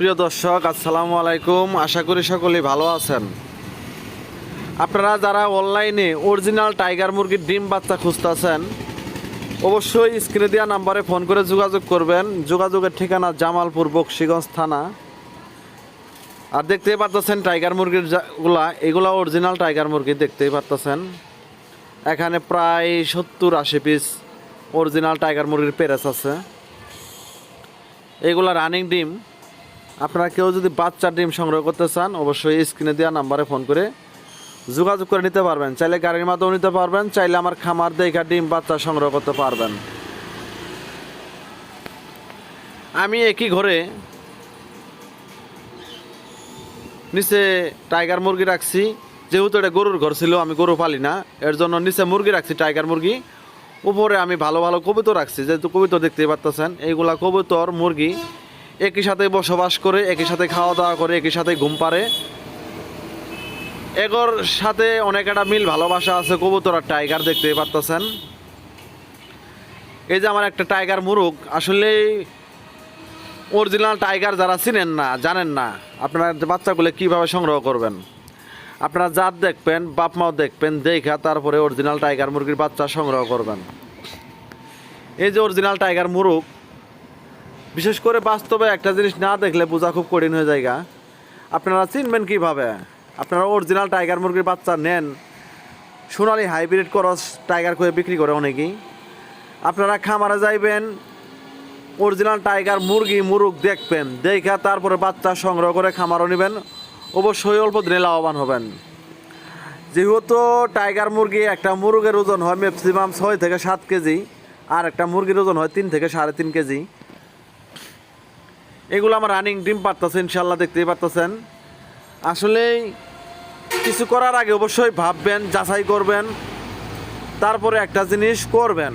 প্রিয় দর্শক, আসসালামু আলাইকুম। আশা করি সকলেই ভালো আছেন। আপনারা যারা অনলাইনে অরিজিনাল টাইগার মুরগির ডিম বাচ্চা খুঁজতেছেন, অবশ্যই স্ক্রিনে দেওয়া নাম্বারে ফোন করে যোগাযোগ করবেন। যোগাযোগের ঠিকানা জামালপুর, বক্সিগঞ্জ থানা। আর দেখতেই পারতেছেন টাইগার মুরগির যা- গুলা, এগুলা অরিজিনাল টাইগার মুরগি দেখতেই পারতেছেন। এখানে প্রায় সত্তর আশি পিস অরিজিনাল টাইগার মুরগির পেরেস আছে। এগুলা রানিং ডিম। আপনারা কেউ যদি বাচ্চার ডিম সংগ্রহ করতে চান, অবশ্যই স্ক্রিনে দেওয়া নাম্বারে ফোন করে যোগাযোগ করে নিতে পারবেন। চাইলে গাড়ির মাধ্যমে নিতে পারবেন, চাইলে আমার খামার দেখা ডিম বাচ্চা সংগ্রহ করতে পারবেন। আমি একই ঘরে নিচে টাইগার মুরগি রাখছি। যেহেতু এটা গরুর ঘর ছিল, আমি গরু পালি না। এর জন্য নিচে মুরগি রাখছি, টাইগার মুরগি। উপরে আমি ভালো ভালো কবুতর রাখছি, যেহেতু কবুতর দেখতেই পারতেছেন। এইগুলা কবুতর, মুরগি একই সাথে বসবাস করে, একই সাথে খাওয়া দাওয়া করে, একই সাথে ঘুম পারে এগোর সাথে অনেক একটা মিল ভালোবাসা আছে, কবুতর আর টাইগার দেখতে পারতেছেন। এই যে আমার একটা টাইগার মুরগ আসলে অরিজিনাল টাইগার যারা চিনেন না, জানেন না, আপনারা বাচ্চাগুলো কীভাবে সংগ্রহ করবেন? আপনারা জাত দেখবেন, বাপ মাও দেখবেন, দেখা তারপরে অরিজিনাল টাইগার মুরগির বাচ্চা সংগ্রহ করবেন। এই যে অরিজিনাল টাইগার মুরগ বিশেষ করে বাস্তবে একটা জিনিস না দেখলে বোঝা খুব কঠিন হয়ে যায়গা আপনারা চিনবেন কীভাবে? আপনারা অরিজিনাল টাইগার মুরগির বাচ্চা নেন। সোনালি হাইব্রিড করস টাইগার করে বিক্রি করে অনেকেই। আপনারা খামারে যাইবেন অরিজিনাল টাইগার মুরগি মুরগ দেখবেন, দেখা তারপরে বাচ্চা সংগ্রহ করে খামারও নেবেন, অবশ্যই অল্প দিনে লাভবান হবেন। যেহেতু টাইগার মুরগি একটা মুরগের ওজন হয় ম্যাক্সিমাম ছয় থেকে সাত কেজি, আর একটা মুরগির ওজন হয় তিন থেকে সাড়ে তিন কেজি এগুলো আমার রানিং ডিম পারতেছে ইনশাল্লাহ দেখতেই পারতেছেন। আসলে কিছু করার আগে অবশ্যই ভাববেন, যাচাই করবেন, তারপরে একটা জিনিস করবেন।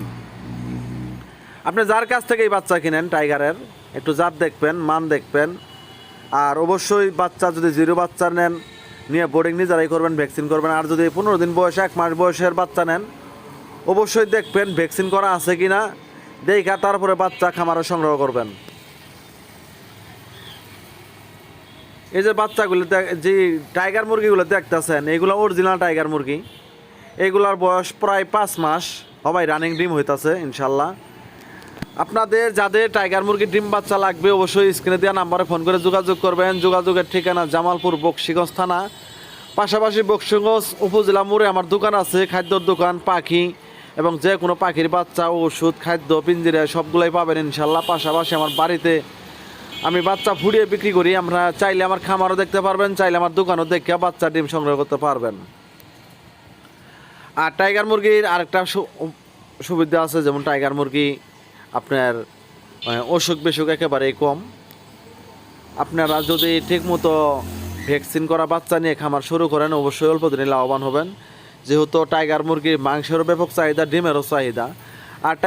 আপনি যার কাছ থেকে এই বাচ্চা কিনেন, টাইগারের, একটু জাত দেখবেন, মান দেখবেন, আর অবশ্যই বাচ্চা যদি জিরো বাচ্চা নেন, নিয়ে বোর্ডিং নিজেরাই করবেন ভ্যাকসিন করবেন, আর যদি পনেরো দিন বয়সে, এক মাস বয়সের বাচ্চা নেন, অবশ্যই দেখবেন ভ্যাকসিন করা আছে কি না দেখা তারপরে বাচ্চা খামারে সংগ্রহ করবেন। এই যে বাচ্চাগুলো যে টাইগার মুরগিগুলো দেখতেছেন, এগুলো অরিজিনাল টাইগার মুরগি। এগুলার বয়স প্রায় পাঁচ মাস। সবাই রানিং ডিম হইতাছে, ইনশাল্লাহ। আপনাদের যাদের টাইগার মুরগির ডিম বাচ্চা লাগবে, অবশ্যই স্ক্রিনে দেওয়া নাম্বারে ফোন করে যোগাযোগ করবেন। যোগাযোগের ঠিকানা জামালপুর বক্সিগঞ্জ থানা। পাশাপাশি বক্সিগঞ্জ উপজেলা মোড়ে আমার দোকান আছে, খাদ্যর দোকান, পাখি এবং যে কোনো পাখির বাচ্চা, ওষুধ, খাদ্য, পিঞ্জিরা, সবগুলোই পাবেন ইনশাল্লাহ। পাশাপাশি আমার বাড়িতে আমি বাচ্চা ফুটিয়ে বিক্রি করি, আমরা চাইলে আমার খামারও দেখতে পারবেন, চাইলে আমার দোকানও দেখে বাচ্চা ডিম সংগ্রহ করতে পারবেন। আর টাইগার মুরগির আরেকটা সুবিধা আছে, যেমন টাইগার মুরগি আপনার অসুখ বিসুখ একেবারেই কম। আপনারা যদি ঠিকমতো ভ্যাকসিন করা বাচ্চা নিয়ে খামার শুরু করেন, অবশ্যই অল্প দিনে লাভবান হবেন। যেহেতু টাইগার মুরগির মাংসেরও ব্যাপক চাহিদা, ডিমেরও চাহিদা।